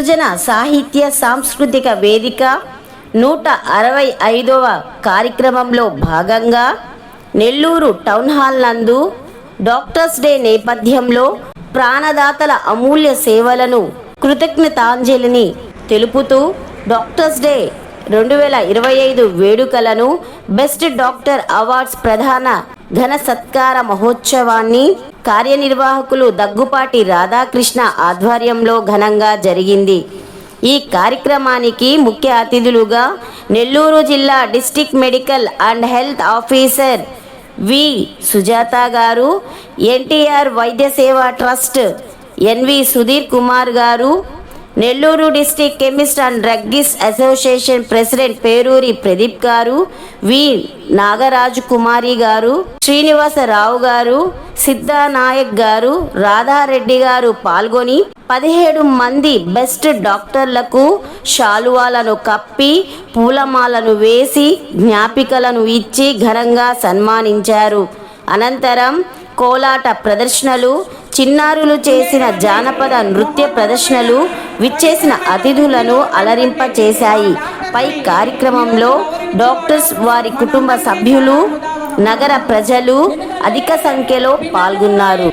సృజన సాహిత్య సాంస్కృతిక వేదిక నూట అరవై ఐదవ కార్యక్రమంలో భాగంగా నెల్లూరు టౌన్ హాల్ నందు డాక్టర్స్ డే నేపథ్యంలో ప్రాణదాతల అమూల్య సేవలను కృతజ్ఞతాంజలిని తెలుపుతూ డాక్టర్స్ డే రెండు వేల ఇరవై ఐదు వేడుకలను బెస్ట్ డాక్టర్ అవార్డ్స్ ప్రధాన ఘన సత్కార మహోత్సవాన్ని కార్యనిర్వాహకులు దగ్గుపాటి రాధాకృష్ణ ఆధ్వర్యంలో ఘనంగా జరిగింది. ఈ కార్యక్రమానికి ముఖ్య అతిథులుగా నెల్లూరు జిల్లా district medical and health officer V Sujatha గారు NTR Vaidya Seva trust NV Sudheer Kumar గారు Nellore district chemist and druggist association president Peruri Pradeep గారు వి నాగరాజు కుమారి గారు శ్రీనివాసరావు గారు సిద్ధానాయక్ గారు రాధారెడ్డి గారు పాల్గొని పదిహేడు మంది బెస్ట్ డాక్టర్లకు శాలువాలను కప్పి పూలమాలను వేసి జ్ఞాపికలను ఇచ్చి ఘనంగా సన్మానించారు. అనంతరం కోలాట ప్రదర్శనలు చిన్నారులు చేసిన జానపద నృత్య ప్రదర్శనలు విచ్చేసిన అతిథులను అలరింపచేశాయి. పై కార్యక్రమంలో డాక్టర్స్ వారి కుటుంబ సభ్యులు నగర ప్రజలు అధిక సంఖ్యలో పాల్గొన్నారు.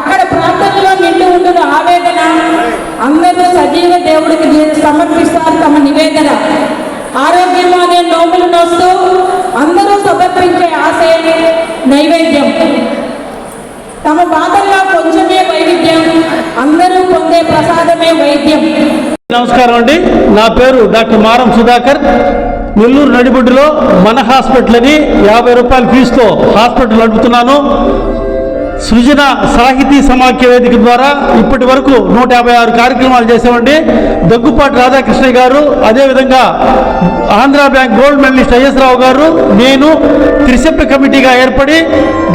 అక్కడ ప్రార్థనలో నిండి ఉండును ఆవేదన. అందరూ సజీవ దేవుడికి సమర్పిస్తారు తమ నివేదన. ఆరోగ్యంలో అనే నోములు నోస్తూ అందరూ సమర్పించే ఆశయమే నైవేద్యం. తమ బాధల్లో కొంచెమే వైవిధ్యం అందరూ పొందే ప్రసాదమే వైద్యం. నమస్కారం అండి. నా పేరు డాక్టర్ మారం సుధాకర్. నెల్లూరు నడిబొడ్డులో మన హాస్పిటల్ అని యాభై రూపాయల ఫీజుతో హాస్పిటల్ నడుపుతున్నాను. సృజన సాహితీ సమాఖ్య వేదిక ద్వారా ఇప్పటి వరకు నూట యాభై ఆరు కార్యక్రమాలు చేసామండి దగ్గుపాటి రాధాకృష్ణ గారు అదేవిధంగా Andhra bank gold medalist IS Rao గారు నేను త్రిసభ్య కమిటీగా ఏర్పడి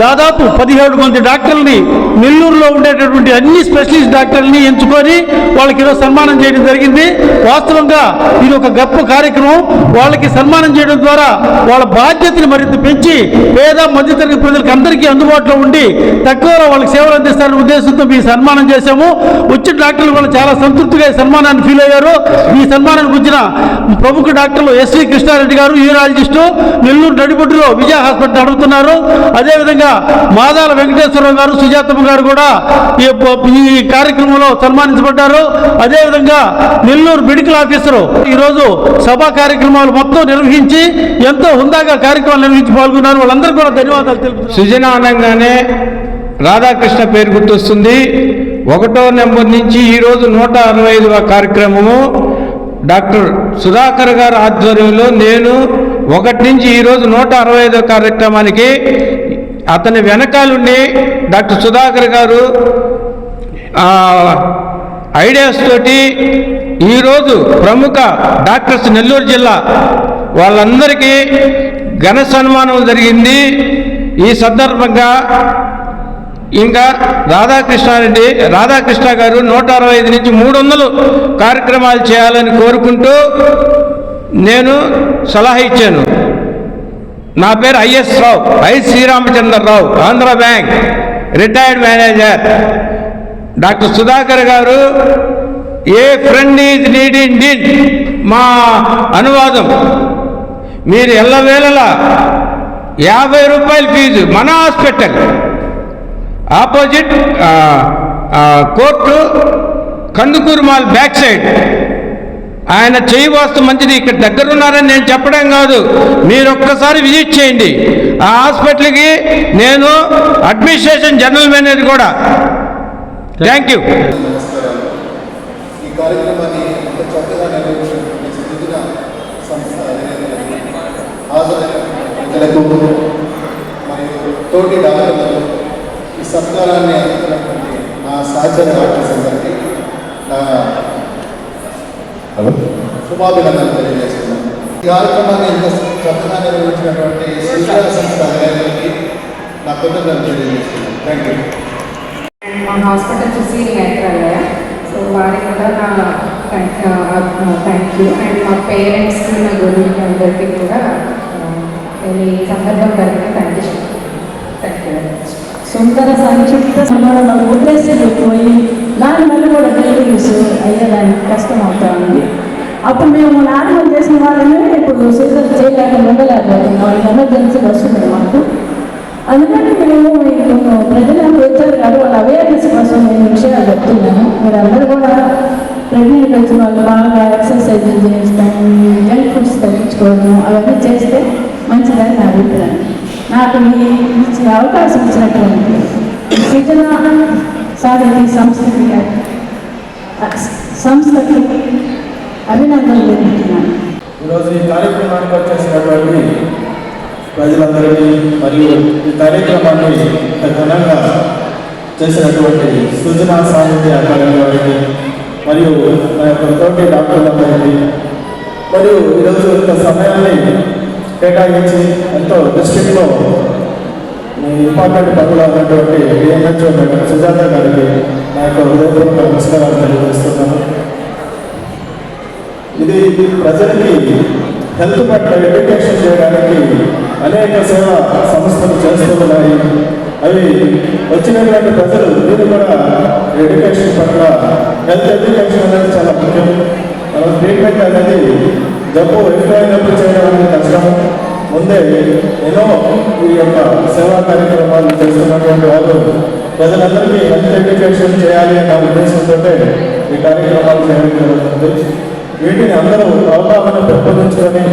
దాదాపు పదిహేడు మంది డాక్టర్ని నెల్లూరులో ఉండేటటువంటి అన్ని స్పెషలిస్ట్ డాక్టర్ని ఎంచుకొని వాళ్ళకి ఈరోజు సన్మానం చేయడం జరిగింది. వాస్తవంగా ఇది ఒక గొప్ప కార్యక్రమం. వాళ్ళకి సన్మానం చేయడం ద్వారా వాళ్ళ బాధ్యతని మరింత పెంచి పేద మధ్యతరగతి ప్రజలకు అందరికీ అందుబాటులో ఉండి తక్కువలో వాళ్ళకి సేవలు అందిస్తారనే ఉద్దేశంతో మీ సన్మానం చేశాము. వచ్చిన డాక్టర్లు వాళ్ళు చాలా సంతృప్తిగా ఈ సన్మానాన్ని ఫీల్ అయ్యారు. ఈ సన్మానానికి గురించిన ప్రముఖ డాక్టర్లు ఎస్వి కృష్ణారెడ్డి గారు యూరాలజిస్టు నెల్లూరు నడిబొడ్డులో విజయ హాస్పిటల్ నడుపుతున్నారు. అదేవిధంగా మాదాల వెంకటేశ్వరరావు గారు సుజాతమ్మ గారు కూడా ఈ ఈ కార్యక్రమంలో సన్మానించబడ్డారు. అదేవిధంగా నెల్లూరు మెడికల్ ఆఫీసరు ఈరోజు సభా కార్యక్రమాలు మొత్తం నిర్వహించి ఎంతో హుందాగా కార్యక్రమాలు నిర్వహించి పాల్గొన్నారు. వాళ్ళందరూ కూడా ధన్యవాదాలు తెలుపుతున్నారు సృజన అనగానే రాధాకృష్ణ పేరు గుర్తొస్తుంది. ఒకటో నెంబర్ నుంచి ఈరోజు నూట అరవై ఐదవ కార్యక్రమము. డాక్టర్ సుధాకర్ గారి ఆధ్వర్యంలో నేను ఒకటి నుంచి ఈరోజు నూట అరవై ఐదవ కార్యక్రమానికి అతని వెనకాలండి డాక్టర్ సుధాకర్ గారు ఐడియాస్ తోటి ఈరోజు ప్రముఖ డాక్టర్స్ నెల్లూరు జిల్లా వాళ్ళందరికీ ఘన సన్మానం జరిగింది. ఈ సందర్భంగా ఇంకా రాధాకృష్ణారెడ్డి రాధాకృష్ణ గారు నూట అరవై ఐదు నుంచి మూడు వందలు కార్యక్రమాలు చేయాలని కోరుకుంటూ నేను సలహా ఇచ్చాను. నా పేరు IS Rao I Sriramachandrarao Andhra bank retired manager. Doctor Sudhakar గారు a friend is needing in deed మా అనువాదం. మీరు ఎల్లవేళలా యాభై రూపాయల ఫీజు మన hospital. Opposite court Kandukur mall back side. ఆయన చేయి వాస్తు మంచిది ఇక్కడ దగ్గర ఉన్నారని నేను చెప్పడం కాదు. మీరు ఒక్కసారి విజిట్ చేయండి. ఆ హాస్పిటల్కి నేను అడ్మినిస్ట్రేషన్ జనరల్ మేనేజర్ కూడా. Thank you. మరియు తోటి డాక్టర్లకు సత్కారాన్ని అందుతున్నటువంటి నా సహచర డాక్టర్స్ అందరికీ నా శుభాభినందనలు తెలియజేస్తున్నాను. ఈ కార్యక్రమాన్ని ఇంత చక్కగా నిర్వహించినటువంటి సృజన సంస్థ అధినేతలకి నా కృతజ్ఞతలు తెలియజేస్తున్నాను. థ్యాంక్ యూ మా హాస్పిటల్ చూసి నేత్రాలయ సో వారికి కూడా నా థ్యాంక్ యూ అండ్ మా పేరెంట్స్కి నా గురువుకి అందరికీ కూడా ఈ సందర్భం కలిగిన థ్యాంక్ యూ మచ్ సుందర సంక్షిప్త సమయంలో ఉద్దేశం పోయి దాని మళ్ళీ కూడా డెలివరీస్ అయ్యేదానికి కష్టం అవుతా ఉంది. అప్పుడు మేము నాటకం చేసిన వాళ్ళని ఇప్పుడు సీజన్ చేయలేక ఉండలేకపోతున్నాం ఎమర్జెన్సీ వస్తుంది మాకు. అందుకని మేము ఇప్పుడు ప్రజలందరూ వచ్చారు కాదు వాళ్ళ అవేర్నెస్ కోసం నేను విషయాలు చెప్తున్నాను. మీరందరూ కూడా ప్రెగ్నెంట్ వచ్చిన వాళ్ళు బాగా ఎక్సర్సైజ్ చేయించడం జంక్ ఫుడ్స్ తగ్గించుకోవడం అవన్నీ చేస్తే మంచిదని నా అభిప్రాయం. నాకు ఈ ఇచ్చిన అవకాశం ఇచ్చినటువంటి సృజన సాధన సంస్థకి సంస్థకి అభినందనలు తెలుపుతున్నాను. ఈరోజు ఈ కార్యక్రమానికి వచ్చేసినటువంటి ప్రజలందరికీ మరియు ఈ కార్యక్రమాన్ని ఇంత ఘనంగా చేసినటువంటి సృజన సాహిత్య అకాడమీ వారికి మరియు నా యొక్క తోటి డాక్టర్లందరికీ మరియు ఈరోజు ఇంత సమయాన్ని కేటాయించి ఎంతో డిస్ట్రిక్ట్లో ఇంపార్టెంట్ పనులు అన్నటువంటి డిఎంహెచ్ఓ మేడం సుజాత గారికి నా యొక్క హృదయపూర్వక నమస్కారాలు తెలియజేస్తున్నాను. ఇది ప్రజలకి హెల్త్ పట్ల ఎడ్యుకేషన్ చేయడానికి అనేక సేవా సంస్థలు చేస్తున్నాయి అవి వచ్చినటువంటి ప్రజలు మీరు కూడా ఎడ్యుకేషన్ పట్ల హెల్త్ ఎడ్యుకేషన్ అనేది చాలా ముఖ్యం. ట్రీట్మెంట్ అనేది జబ్బు ఎక్కువ చేయడం అనేది ముందే ఎన్నో ఈ యొక్క సేవా కార్యక్రమాలు చేస్తున్నటువంటి వాళ్ళు ప్రజలందరికీ హెల్త్ ఎడ్యుకేషన్ చేయాలి అన్న ఉద్దేశంతో ఈ కార్యక్రమాలు చేయడం జరుగుతుంది. వీటిని అందరూ అవగాహన పెంపొందించుకొని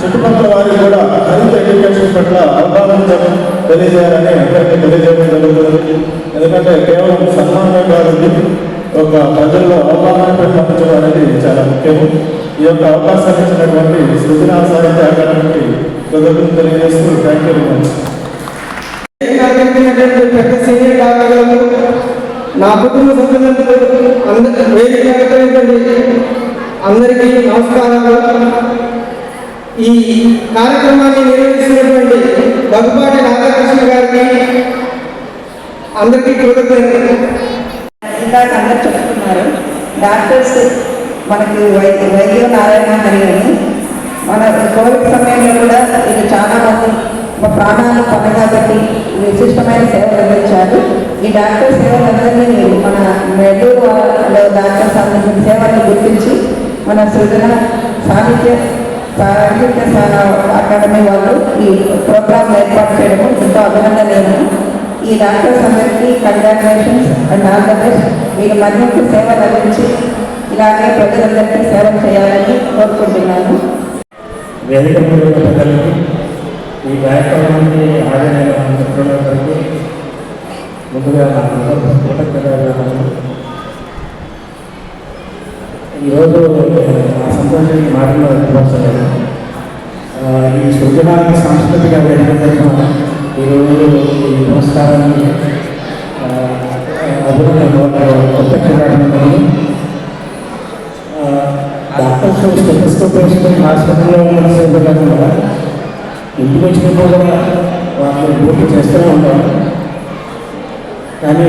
చుట్టుపక్కల వారికి కూడా హెల్త్ ఎడ్యుకేషన్ పట్ల అవగాహన తెలియజేయాలని అందరికీ తెలియజేయడం జరుగుతుంది. ఎందుకంటే కేవలం సన్మానం కాదు ఒక ప్రజల్లో అవగాహన పెంపొందించడం అనేది చాలా ముఖ్యము. ఈ యొక్క అవకాశాన్ని ఇచ్చినటువంటి సృజనా సాహిత్య అకాడమీకి కృతజ్ఞతలు తెలియజేస్తూ థ్యాంక్ యూ వెరీ మచ్ కార్యక్రమించినటువంటి పెద్ద సీనియర్ డాక్టర్లకు నా కుటుంబ సభ్యులందరూ అందరి వేదిక. అందరికీ నమస్కారాలు ఈ కార్యక్రమాన్ని నిర్వహిస్తున్నటువంటి దగ్గుబాటి రాధాకృష్ణ గారికి అందరికీ కృతజ్ఞతలు ఇందాక అందరు చెప్తున్నారు డాక్టర్స్ మనకి వైద్య వైద్య నారాయణ హరి అని మన కోవిడ్ సమయంలో కూడా ఇది చాలా మంది మా ప్రాణాలు పనగా పెట్టి విశిష్టమైన సేవలు అందించారు. ఈ డాక్టర్ సేవలందరినీ మన మెడూలో డాక్టర్ సంబంధించిన సేవలను గుర్తించి మన సృజన సాహిత్య సాహిత్య అకాడమీ వాళ్ళు ఈ ప్రోగ్రామ్ ఏర్పాటు చేయడం ఎంతో అభినందనీయం ఈ డాక్టర్స్ అందరికీ congratulations and all the best మీరు మరింత సేవలు అందించి ఇలాగే ప్రజలందరికీ సేవ చేయాలని కోరుకుంటున్నాను. వేదిక మీద ఉన్న పెద్దలకి ఈ కార్యక్రమానికి హాజరైన మిత్రులందరికీ ముందుగా కృతజ్ఞతలు. ఈరోజు ఆ సంతోషానికి మాటలు వ్యక్తపరచలేదు ఈ సృజనాత్మక సాంస్కృతిక వేదిక తరఫున ఈరోజు ఈ పురస్కారాన్ని డాక్టర్స్ స్టెటస్కోప్ వేసుకొని హాస్పిటల్లో ఉన్న సేవలు కూడా ఇంటికి వచ్చినప్పుడు కూడా వాళ్ళు పూర్తి చేస్తూనే ఉంటారు కానీ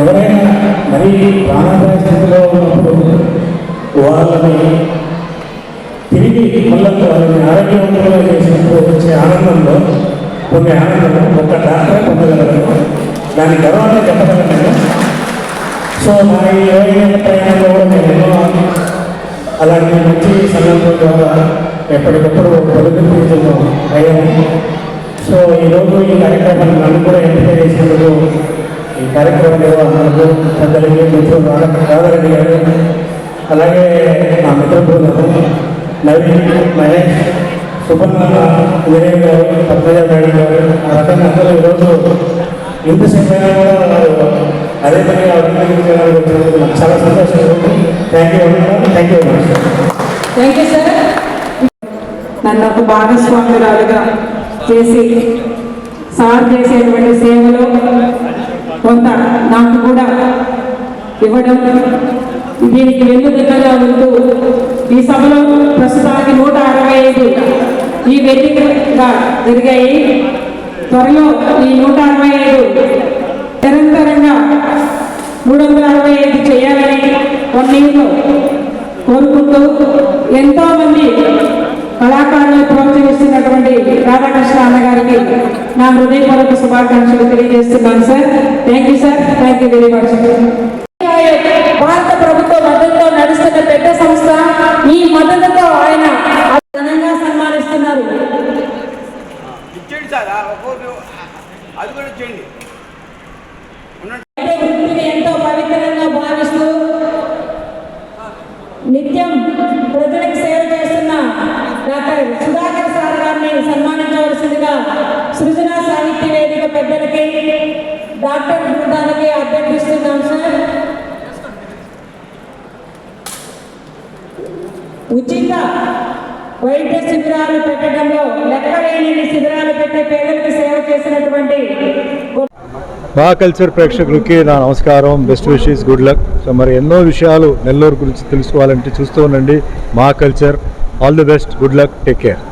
ఎవరైనా మరీ ప్రాణాపాయ స్థితిలో ఉన్నప్పుడు వాళ్ళని తిరిగి మళ్ళీ వాళ్ళని ఆరోగ్యవంతంగా చేసినప్పుడు వచ్చే ఆనందంలో కొన్ని ఆనందం ఒక డాక్టర్ పొందగలరు. దాని గర్వాన్ని చెప్పగలను సో మా ఈ ఇరవై ప్రయాణంలో కూడా మేము ఎన్నో అలాంటి మంచి సందర్భం ద్వారా ఎప్పటికప్పుడు పొలిటికల్ అయ్యాను సో ఈరోజు ఈ కార్యక్రమాన్ని నన్ను కూడా ఎంపిక చేసినందుకు ఈ కార్యక్రమం నిర్వహణకు పెద్దలకి మిత్రులు రాధ- రాధారెడ్డి గారు అలాగే నా మిత్ర బృందం నవీన్ మహేష్ సుబర్ణ వినయ్ గారు పద్మజ మేడం గారు ఆ రకంగా అందరూ ఈరోజు ఇంత సమయంలో అదే పని చాలా సంతోషంగా thank you thank you thank you sir నన్ను ఒక భాగస్వామ్యురాలుగా చేసి సార్ చేసేటువంటి సేవలు కొంత నాకు కూడా ఇవ్వడం దీనికి వెన్నుదిన్నగా ఉంటూ ఈ సభలో ప్రస్తుతానికి నూట అరవై ఐదు ఈ వేదికగా జరిగాయి. త్వరలో ఈ నూట అరవై ఐదు నిరంతరంగా మూడు వందల అరవై ఐదు చేయాలని వన్ ఇయర్లో కోరుకుంటూ ఎంతోమంది కళాకారులను ప్రోత్సహిస్తున్నటువంటి రాధాకృష్ణ అన్నగారికి నా హృదయపూర్వక శుభాకాంక్షలు తెలియజేస్తున్నాను sir. Thank you sir. Thank you very much భారత ప్రభుత్వ మద్దతుతో నడుస్తున్న పెద్ద సంస్థ ఈ మద్దతుతో ఆయన ఘనంగా సన్మానిస్తున్నారు. అది కూడా చేయండి డాక్టర్ సుధాకర్ సార్ గారిని సన్మానించవలసిందిగా సృజన సాహిత్య వేదిక పెద్దలకి డాక్టర్ బృందానికి అభ్యర్థిస్తున్నాం సార్. ఉచిత వైద్య శిబిరాలు పెట్టడంలో లెక్కలేని శిబిరాలు పెట్టే పేదలకు సేవ చేసినటువంటి మా కల్చర్ ప్రేక్షకులకి నా నమస్కారం. Best wishes. Good luck. So మరి ఎన్నో విషయాలు నెల్లూరు గురించి తెలుసుకోవాలంటే చూస్తూ ఉండండి. మా culture all the best good luck take care